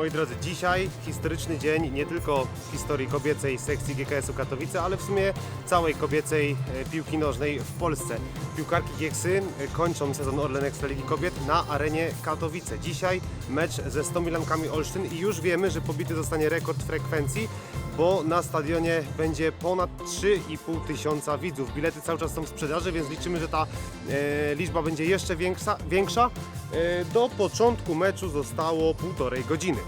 Moi drodzy, dzisiaj historyczny dzień nie tylko w historii kobiecej sekcji GKS-u Katowice, ale w sumie całej kobiecej e, piłki nożnej w Polsce. Piłkarki Gieksy e, kończą sezon Orlen Ekstraligi Kobiet na arenie Katowice. Dzisiaj mecz ze 100 Milankami Olsztyn i już wiemy, że pobity zostanie rekord frekwencji, bo na stadionie będzie ponad 3,5 tysiąca widzów. Bilety cały czas są w sprzedaży, więc liczymy, że ta e, liczba będzie jeszcze większa. większa. E, do początku meczu zostało półtorej godziny.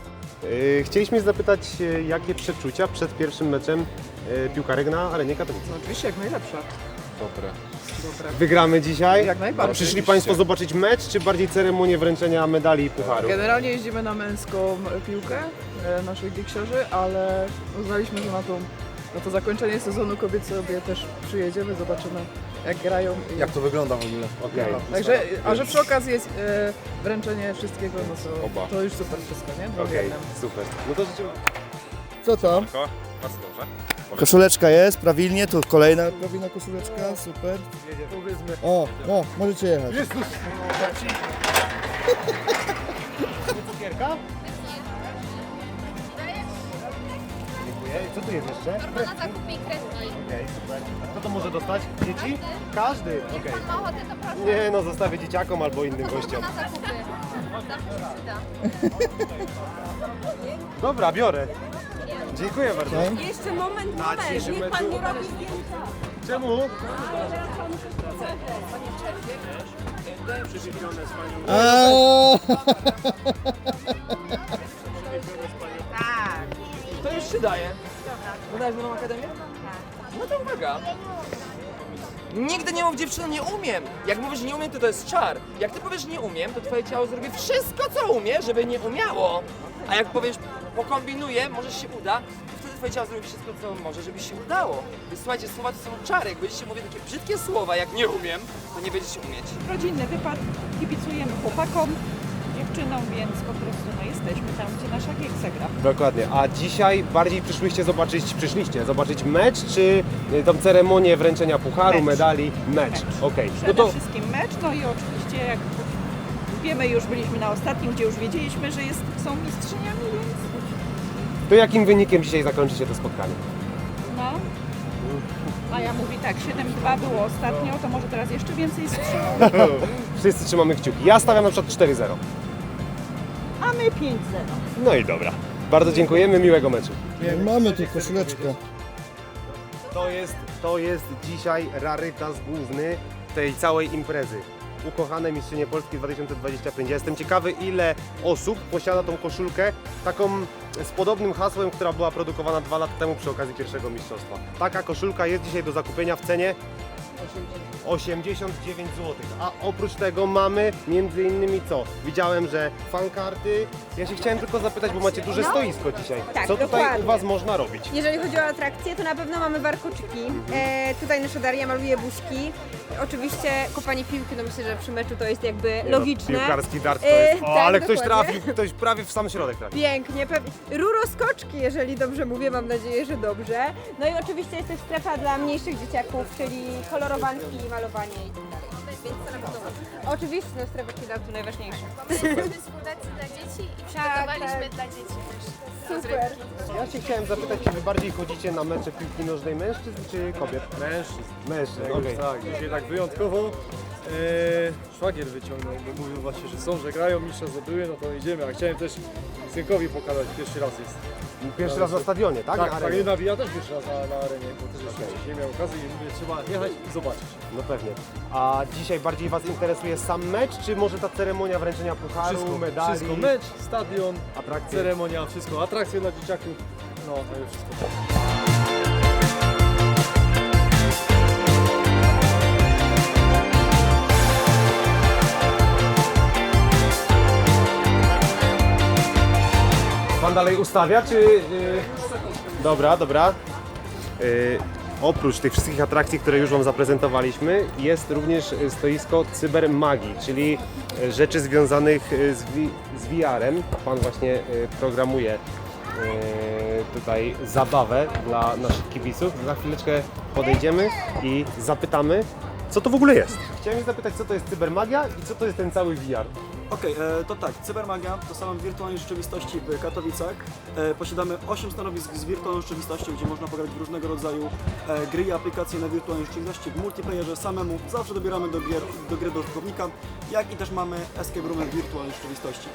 E, chcieliśmy zapytać, e, jakie przeczucia przed pierwszym meczem e, piłkarek na arenie Katowice. No oczywiście jak najlepsza. Dobre. Dobra. Wygramy dzisiaj. Jak najbardziej. Przyszli. Państwo zobaczyć mecz, czy bardziej ceremonię wręczenia medali i pucharu? Generalnie jeździmy na męską piłkę naszych giksiarzy, ale uznaliśmy, że na, tą, na to zakończenie sezonu kobiet sobie też przyjedziemy, zobaczymy jak grają. I... Jak to wygląda w ogóle? Okej. Także, a że przy okazji jest e, wręczenie wszystkiego, no to, Oba. to już super wszystko, nie? Okej, super. No to życzymy. Co tam? Bardzo dobrze. Koszuleczka jest, prawilnie, tu kolejna prawilna koszuleczka, super. Powiedzmy, O, o, możecie jechać. jest jeszcze? Torba na zakupy i kredki. Okej, super. A kto to może dostać? Dzieci? Każdy? Okej. Pan ma ochotę, to proszę. Nie no, zostawię dzieciakom albo innym Torba gościom. na zakupy. Zawsze się przyda. Dobra, biorę. Dziękuję bardzo. Jeszcze moment, moment, niech pan meczu- nie robi zdjęcia. Czemu? Aaaa! to już się daje. Wydajesz moją akademię? No to uwaga. Nigdy nie mów dziewczyno nie umiem. Jak mówisz nie umiem, to to jest czar. Jak ty powiesz nie umiem, to twoje ciało zrobi wszystko co umie, żeby nie umiało. A jak powiesz pokombinuję, może się uda, to wtedy twoje ciało zrobi wszystko co może, żeby się udało. Więc słuchajcie, słowa to są czary. Jak będziecie mówić takie brzydkie słowa jak nie umiem, to nie będziecie umieć. rodzinny wypad, kibicujemy chłopakom, dziewczynom, więc po prostu no, jesteśmy tam, gdzie nasza Gieksa gra. Dokładnie. A dzisiaj bardziej przyszłyście zobaczyć, przyszliście zobaczyć mecz, czy y, tą ceremonię wręczenia pucharu, Mecz. medali? Mecz. Mecz. Okej. No Przede to wszystkim mecz, no i oczywiście jak wiemy, już byliśmy na ostatnim, gdzie już wiedzieliśmy, że jest, są mistrzyniami, więc To jakim wynikiem dzisiaj zakończycie to spotkanie? no. A ja mówię tak, 7-2 było ostatnio, to może teraz jeszcze więcej strzelą, Wszyscy trzymamy kciuki. Ja stawiam na przykład 4-0. A my 5-0. No i dobra. Bardzo dziękujemy, miłego meczu. Mamy tu koszuleczkę. To jest, to jest dzisiaj rarytas główny tej całej imprezy. Ukochane mistrzynie Polski 2025. Ja jestem ciekawy, ile osób posiada tą koszulkę taką z podobnym hasłem, która była produkowana dwa lata temu przy okazji pierwszego mistrzostwa. Taka koszulka jest dzisiaj do zakupienia w cenie 89 zł. A oprócz tego mamy między innymi co? Widziałem, że fankarty. Ja się chciałem tylko zapytać, bo macie duże No. stoisko dzisiaj. Tak, co tutaj dokładnie. u Was można robić? Jeżeli chodzi o atrakcje, to na pewno mamy warkoczyki. E, tutaj nasza Daria maluje buźki. Oczywiście kopanie piłki, no myślę, że przy meczu to jest jakby Nie no, logiczne. Piłkarski dart to E, jest. O, tak, ale ktoś dokładnie. trafił, ktoś prawie w sam środek trafił. Pięknie, pewnie. Ruroskoczki, jeżeli dobrze mówię, mam nadzieję, że dobrze. No i oczywiście jest też strefa dla mniejszych dzieciaków, czyli kolorowanki, malowanie i tak dalej. Więc to na pewno mamy. Oczywiście, no strefa dartu najważniejsza. Pomysły z fundacji dla dzieci i przygotowaliśmy tak. dla dzieci też. Super. Ja się chciałem zapytać, czy wy bardziej chodzicie na mecze piłki nożnej mężczyzn czy kobiet? Mężczyzn. Mężczyzn, okej. tak, dzisiaj tak wyjątkowo e, szwagier wyciągnął, bo mówił właśnie, że są, że grają, mistrza zdobyły, no to idziemy. A chciałem też synkowi pokazać, pierwszy raz jest. Pierwszy raz na stadionie, tak? Tak, Na tak, arenie? nie nawija też pierwszy raz na, na arenie, bo też jeszcze nie miał okazji i mówię, trzeba jechać i zobaczyć. No pewnie. A dzisiaj bardziej was interesuje sam mecz, czy może ta ceremonia wręczenia pucharu, Wszystko, medali? wszystko, mecz, stadion, Atrakcje. ceremonia, wszystko, atrakcje dla dzieciaków, no to już wszystko. Pan dalej ustawia, czy... y, Dobra, dobra. Y, Oprócz tych wszystkich atrakcji, które już Wam zaprezentowaliśmy, jest również stoisko cybermagii, czyli y, rzeczy związanych z, z VR-em. Pan właśnie programuje tutaj zabawę dla naszych kibiców. Za chwileczkę podejdziemy i zapytamy, Co to w ogóle jest? Chciałem zapytać, co to jest cybermagia i co to jest ten cały VR? Okej, e, to tak, Cybermagia to salon wirtualnej rzeczywistości w Katowicach. E, posiadamy 8 stanowisk z wirtualną rzeczywistością, gdzie można pograć w różnego rodzaju e, gry i aplikacje na wirtualnej rzeczywistości w multiplayerze samemu. Zawsze dobieramy do, gier, do gry do użytkownika, jak i też mamy escape roomy w wirtualnej rzeczywistości.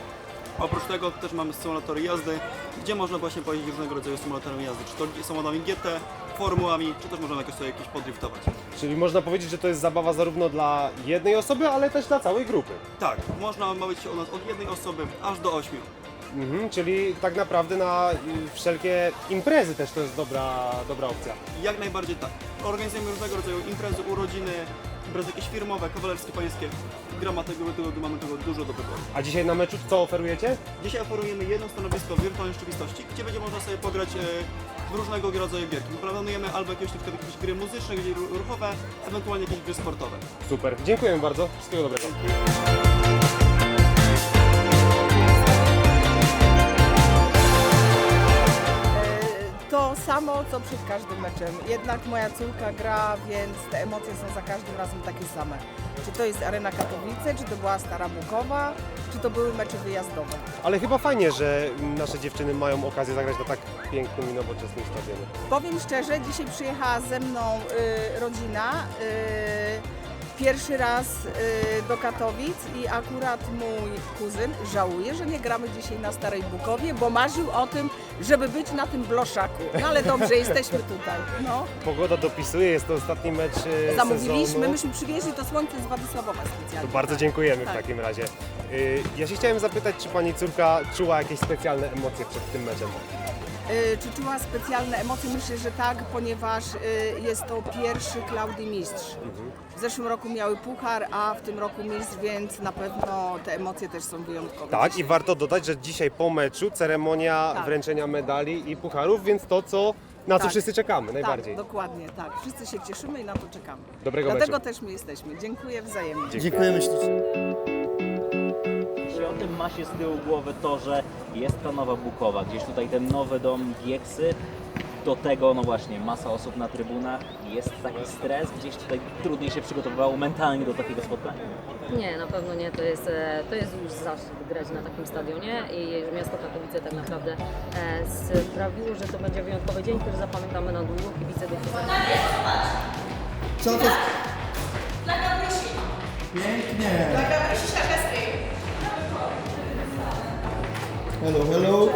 Oprócz tego też mamy symulatory jazdy, gdzie można właśnie pojeździć różnego rodzaju symulatorami jazdy, czy to samochodami GT, formułami, czy też możemy jakoś sobie jakieś podriftować. Czyli można powiedzieć, że to jest zabawa zarówno dla jednej osoby, ale też dla całej grupy. Tak, można bawić się u nas od jednej osoby aż do ośmiu. Mhm, czyli tak naprawdę na y, wszelkie imprezy też to jest dobra, dobra opcja. Jak najbardziej tak. Organizujemy różnego rodzaju imprezy, urodziny, imprezy jakieś firmowe, kawalerskie, pańskie. Grama tego, tego, mamy tego dużo do wyboru. A dzisiaj na meczu co oferujecie? Dzisiaj oferujemy jedno stanowisko w wirtualnej rzeczywistości, gdzie będzie można sobie pograć e, w różnego rodzaju gierki. Planujemy albo jakieś, na przykład jakieś gry muzyczne, gry ruchowe, ewentualnie jakieś gry sportowe. Super, dziękuję bardzo, wszystkiego dobrego. To samo, co przed każdym meczem. Jednak moja córka gra, więc te emocje są za każdym razem takie same. Czy to jest Arena Katowice, czy to była Stara Bukowa, czy to były mecze wyjazdowe. Ale chyba fajnie, że nasze dziewczyny mają okazję zagrać na tak pięknym i nowoczesnym stadionie. Powiem szczerze, dzisiaj przyjechała ze mną y, rodzina. Y, Pierwszy raz y, do Katowic i akurat mój kuzyn żałuje, że nie gramy dzisiaj na Starej Bukowie, bo marzył o tym, żeby być na tym bloszaku. No ale dobrze, jesteśmy tutaj. No. Pogoda dopisuje, jest to ostatni mecz y, Zamówiliśmy, sezonu. myśmy przywieźli to słońce z Władysławowa To specjalnie. bardzo dziękujemy Tak. w takim razie. Y, Ja się chciałem zapytać, czy pani córka czuła jakieś specjalne emocje przed tym meczem? Y, Czy czuła specjalne emocje? Myślę, że tak, ponieważ y, jest to pierwszy Klaudy Mistrz. W zeszłym roku miały puchar, a w tym roku mistrz, więc na pewno te emocje też są wyjątkowe. Tak, i warto dodać, że dzisiaj po meczu ceremonia Tak. wręczenia medali i pucharów, więc to, co, na co Tak. wszyscy czekamy najbardziej. Tak, dokładnie, tak. Wszyscy się cieszymy i na to czekamy. Dobrego Dlatego meczu. też my jesteśmy. Dziękuję wzajemnie. Dziękujemy ślicznie. Jeśli o tym ma się z tyłu głowy to, że jest ta nowa Bukowa, gdzieś tutaj ten nowy dom Gieksy, do tego no właśnie masa osób na trybunach, jest taki stres, gdzieś tutaj trudniej się przygotowywało mentalnie do takiego spotkania. Nie, na pewno nie. To jest, e, to jest już zaszczyt grać na takim stadionie i miasto Katowice tak naprawdę e, sprawiło, że to będzie wyjątkowy dzień, który zapamiętamy na długo. Kibice do Co to? Pięknie. Hello, hello.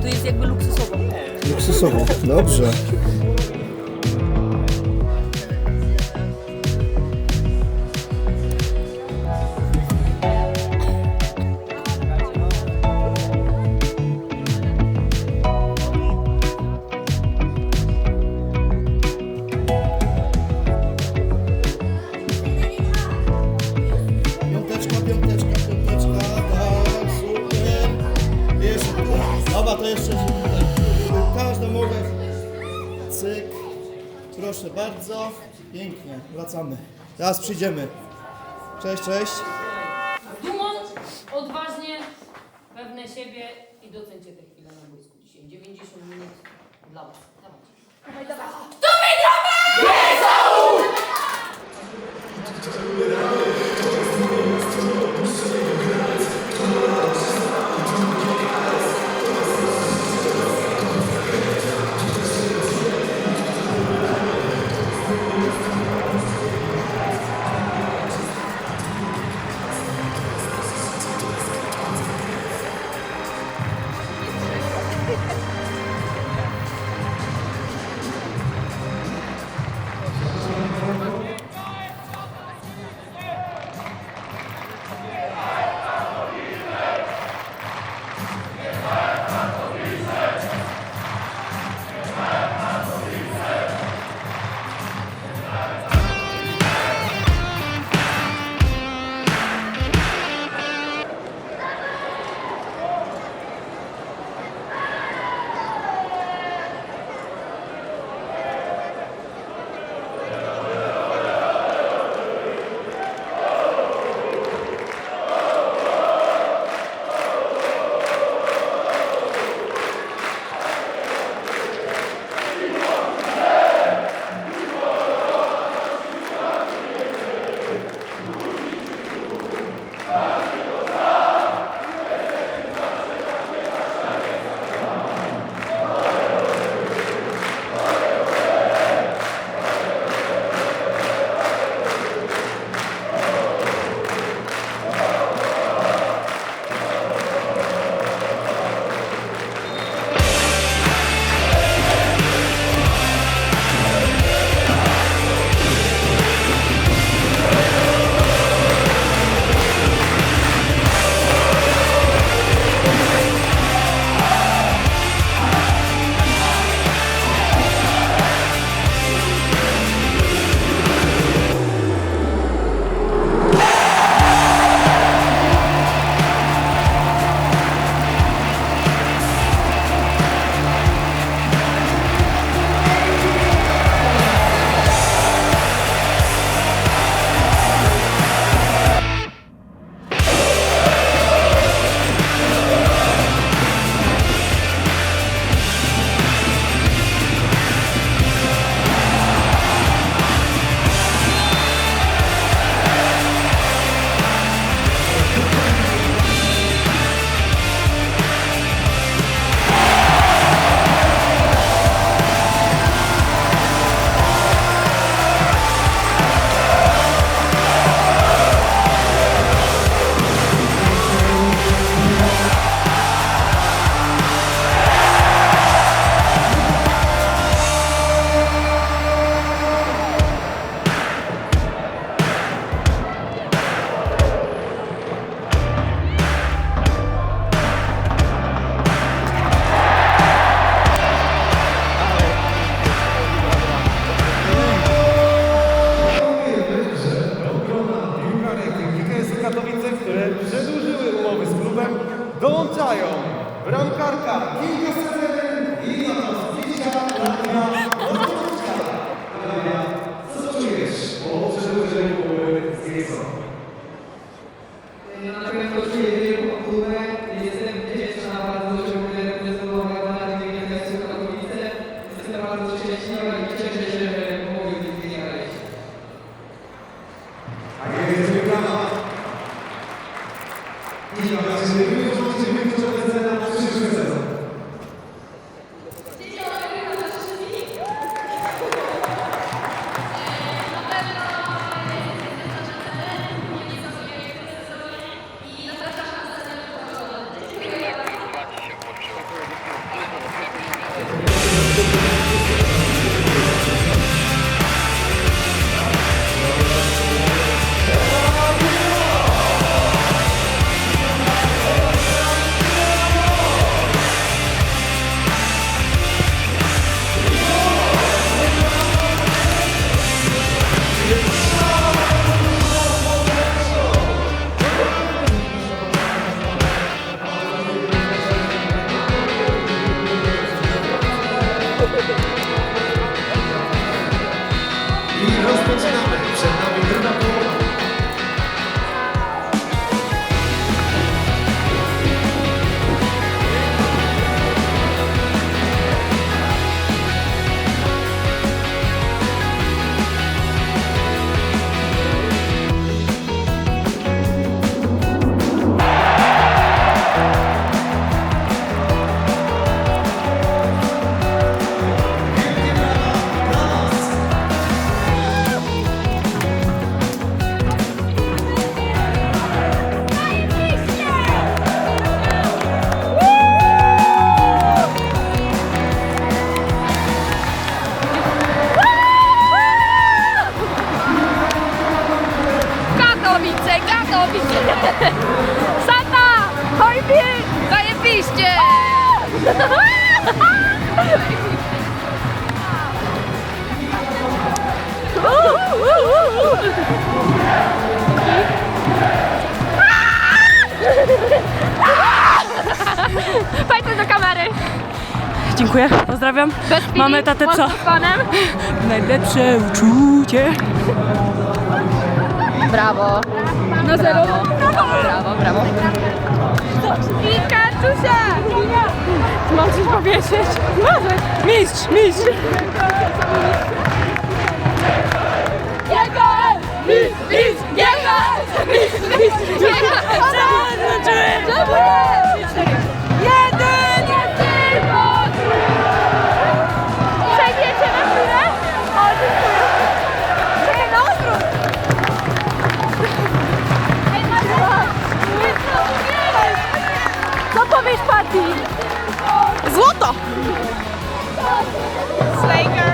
Tu jest jakby luksusowo. Luksusowo. Dobrze. Przyjdziemy. Cześć, cześć. Dumą, odważnie, pewne siebie i docencie te chwile na boisku dzisiaj. 90 minut dla Was. Dawajcie. I Tatę co? Panem. Najlepsze uczucie. Brawo. No zero. Brawo, brawo. I Kaczusia! Mam coś powiedzieć? Mistrz, mistrz. Jego! Mistrz, mistrz, jego! Mistrz, mistrz, jego! Czemu nie? Złoto! Slejka!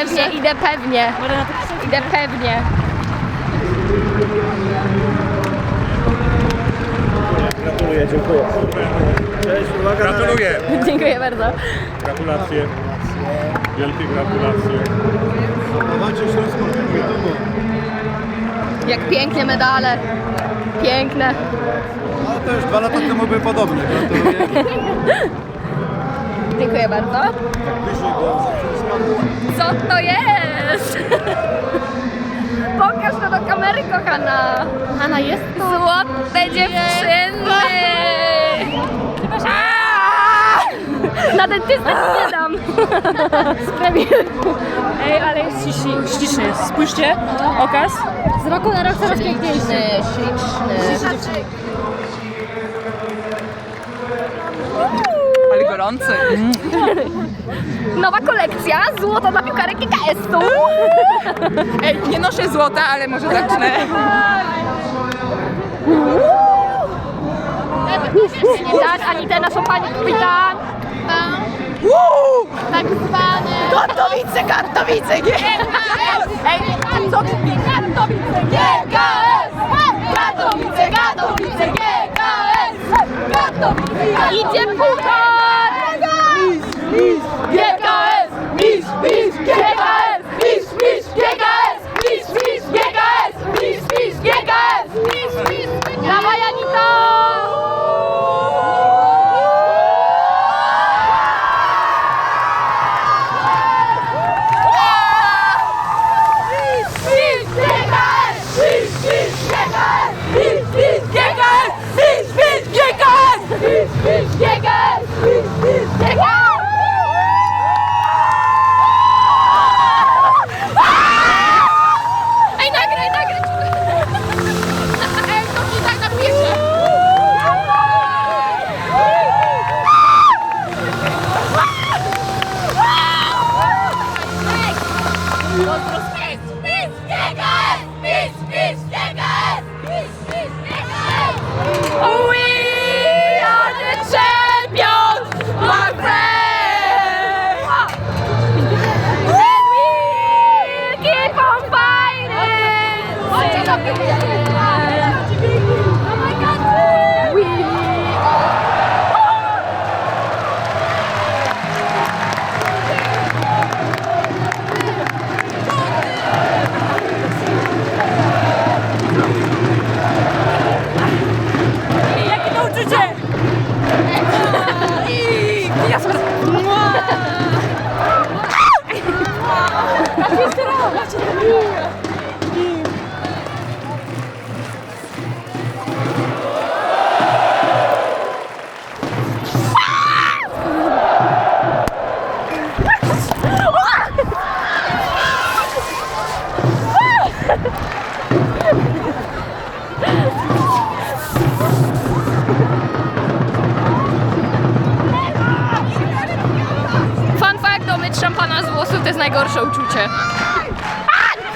Pewnie, idę pewnie. Idę pewnie. Gratuluję, dziękuję. Cześć, uwaga. Gratuluję. Dziękuję bardzo. Gratulacje. Wielkie gratulacje. Macie Śląską YouTube'u. Jak pięknie medale. Piękne. No to już dwa lata temu były podobne. Gratuluję. Dziękuję bardzo. Co to jest? Pokaż to do kamery, kochana. Hanna, jest to. Złote dziewczyny. Aaa! Na dentystę ci nie dam. Sprawię. Ej, ale jest śliczny. śliczny. Spójrzcie, okaz. Z roku na rok coraz piękniejszy. Śliczny. Ale gorący. Nowa kolekcja, złoto dla piłkarek GKS-u. Ej, nie noszę złota, ale może zacznę. Tak, Anitę, naszą pani kapitan. Tak zwane. Katowice, Katowice, nie! Ej, ty? Katowice, GKS! Katowice, Katowice, GKS! Katowice! Idzie puchar! GKS!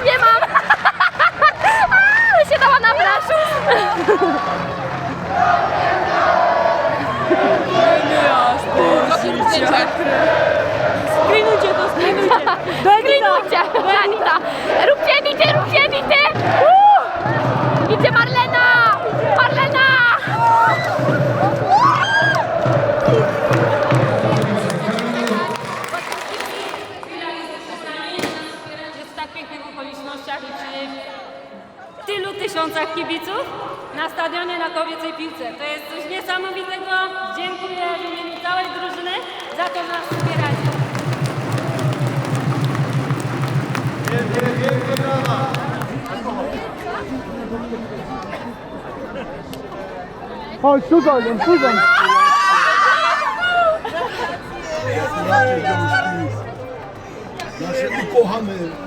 Nie mam! A, się dała nabrać! Screenujcie kibiców na stadionie na kobiecej piłce. To jest coś niesamowitego. Dziękuję w imieniu całej drużyny za to, że nas wspieracie. Chodź tutaj, no tutaj. Nasze ukochane.